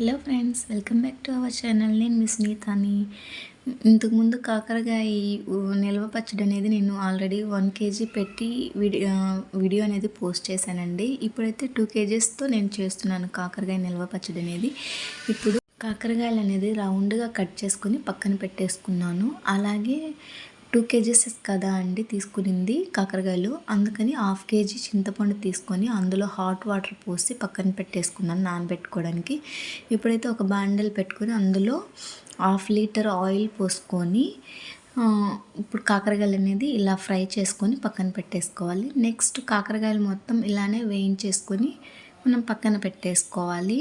Hello friends welcome back to our channel. నేను miss నీతాని ఇంతకుముందు కాకరకాయ నిల్వ పచ్చడి అనేది నేను ఆల్రెడీ వన్ కేజీ పెట్టి వీడియో వీడియో అనేది పోస్ట్ చేశానండి. ఇప్పుడైతే టూ కేజీస్తో నేను చేస్తున్నాను కాకరకాయ నిల్వ పచ్చడి అనేది. ఇప్పుడు కాకరకాయలు అనేది రౌండ్గా కట్ చేసుకుని పక్కన పెట్టేసుకున్నాను. అలాగే టూ కేజీస్ కదా అండి తీసుకునింది కాకరకాయలు. అందుకని హాఫ్ కేజీ చింతపండు తీసుకొని అందులో హాట్ వాటర్ పోసి పక్కన పెట్టేసుకున్నాను నానబెట్టుకోవడానికి. ఇప్పుడైతే ఒక బాండల్ పెట్టుకొని అందులో హాఫ్ లీటర్ ఆయిల్ పోసుకొని ఇప్పుడు కాకరకాయలు అనేది ఇలా ఫ్రై చేసుకొని పక్కన పెట్టేసుకోవాలి. నెక్స్ట్ కాకరకాయలు మొత్తం ఇలానే వేయించేసుకొని మనం పక్కన పెట్టేసుకోవాలి.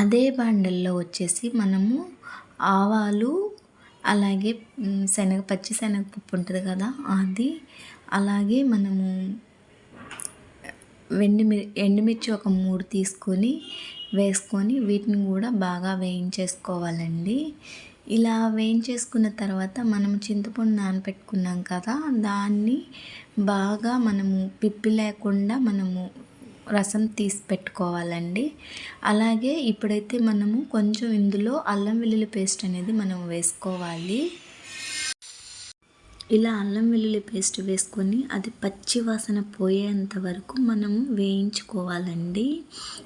అదే బాండల్లో వచ్చేసి మనము ఆవాలు అలాగే శనగ పచ్చి శనగపప్పు ఉంటుంది కదా అది. అలాగే మనము వెండిమి ఎండుమిర్చి ఒక మూడు తీసుకొని వేసుకొని వీటిని కూడా బాగా వేయించేసుకోవాలండి. ఇలా వేయించేసుకున్న తర్వాత మనం చింతపండు నానపెట్టుకున్నాం కదా దాన్ని బాగా మనము పిప్పి లేకుండా మనము రసం తీసి పెట్టుకోవాలండి. అలాగే ఇప్పుడైతే మనము కొంచెం ఇందులో అల్లం వెల్లుల్లి పేస్ట్ అనేది మనం వేసుకోవాలి. ఇలా అల్లం వెల్లుల్లి పేస్ట్ వేసుకొని అది పచ్చి వాసన పోయేంత వరకు మనము వేయించుకోవాలండి.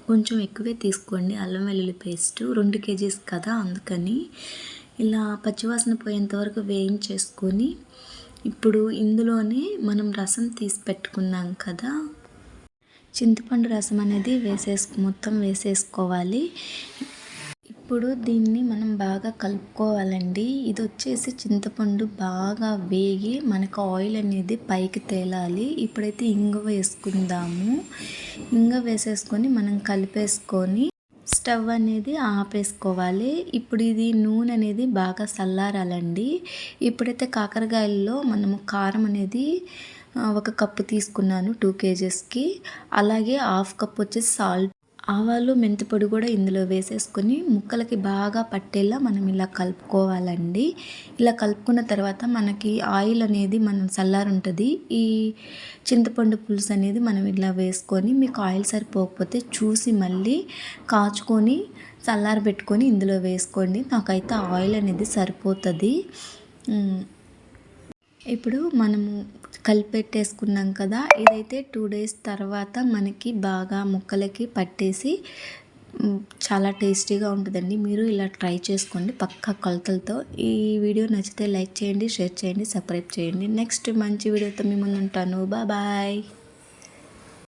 కొంచెం ఎక్కువే తీసుకోండి అల్లం వెల్లుల్లి పేస్ట్. రెండు కేజీస్ కదా అందుకని. ఇలా పచ్చివాసన పోయేంత వరకు వేయించేసుకొని ఇప్పుడు ఇందులోనే మనం రసం తీసి పెట్టుకున్నాం కదా. చింతపండు రసం అనేది వేసేసు మొత్తం వేసేసుకోవాలి. ఇప్పుడు దీన్ని మనం బాగా కలుపుకోవాలండి. ఇది వచ్చేసి చింతపండు బాగా వేగి మనకు ఆయిల్ అనేది పైకి తేలాలి. ఇప్పుడైతే ఇంగ వేసుకుందాము. ఇంగ వేసేసుకొని మనం కలిపేసుకొని స్టవ్ అనేది ఆపేసుకోవాలి. ఇప్పుడు ఇది నూనె అనేది బాగా చల్లారాలండి. ఇప్పుడైతే కాకరకాయల్లో మనము కారం అనేది ఒక కప్పు తీసుకున్నాను టూ కేజెస్కి అలాగే హాఫ్ కప్ వచ్చేసి సాల్ట్. ఆవాలు మెంతిపొడి కూడా ఇందులో వేసేసుకొని ముక్కలకి బాగా పట్టేలా మనం ఇలా కలుపుకోవాలండి. ఇలా కలుపుకున్న తర్వాత మనకి ఆయిల్ అనేది మనం చల్లారి ఉంటుంది. ఈ చింతపండు పులుసు అనేది మనం ఇలా వేసుకొని మీకు ఆయిల్ సరిపోకపోతే చూసి మళ్ళీ కాచుకొని చల్లారి పెట్టుకొని ఇందులో వేసుకోండి. నాకైతే ఆయిల్ అనేది సరిపోతుంది. ఇప్పుడు మనము కలిపెట్టేసుకున్నాం కదా ఇదైతే టూ డేస్ తర్వాత మనకి బాగా ముక్కలకి పట్టేసి చాలా టేస్టీగా ఉంటుందండి. మీరు ఇలా ట్రై చేసుకోండి పక్కా కొలతలతో. ఈ వీడియో నచ్చితే లైక్ చేయండి షేర్ చేయండి సబ్స్క్రైబ్ చేయండి. నెక్స్ట్ మంచి వీడియోతో మీ ముందు ఉంటాను. బాయ్.